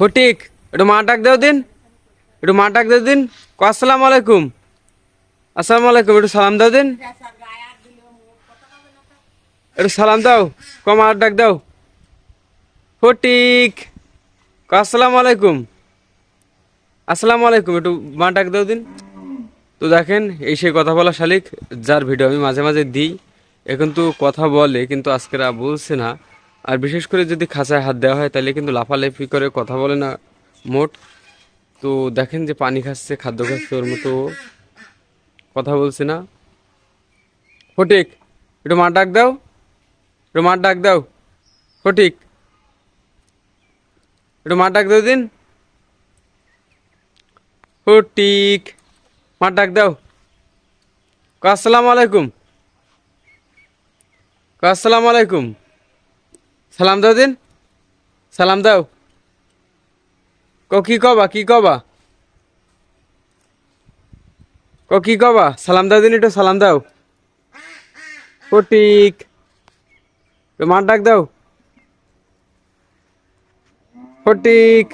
ফটিক, একটু মা ডাক দাও দিন। একটু মা ডাক দাও দিন। আসসালামু আলাইকুম। আসসালামু আলাইকুম, একটু সালাম দাও দিন। একটু সালাম দাও। ক মা ডাক দাও। ফটিক আসসালামু আলাইকুম। আসসালামু আলাইকুম, একটু মা ডাক দাও দিন। তো দেখেন, এই সেই কথা বলা শালিক, যার ভিডিও আমি মাঝে মাঝে দিই। এখন তো কথা বলে, কিন্তু আজকের আর বলছে না। আর বিশেষ করে যদি খাঁচায় হাত দেওয়া হয়, তাহলে কিন্তু লাফালাফি করে কথা বলে না মোট। তো দেখেন যে পানি খাচ্ছে, খাদ্য খাচ্ছে, ওর মতো কথা বলছে না। ফটিক, একটু মার ডাক দাও। একটু মার ডাক দাও। ফটিক, একটু মার ডাক দাও দিন। ফটিক, মার ডাক দাও। আসসালামু আলাইকুম? আসসালামু আলাইকুম? সালাম দাও দিন। সালাম দাও। ক, কি কবা কি কবা? ক, কি কবা? সালাম দাও দিন একটু, সালাম দাও। ফটিক। মার ডাক দাও। ফটিক।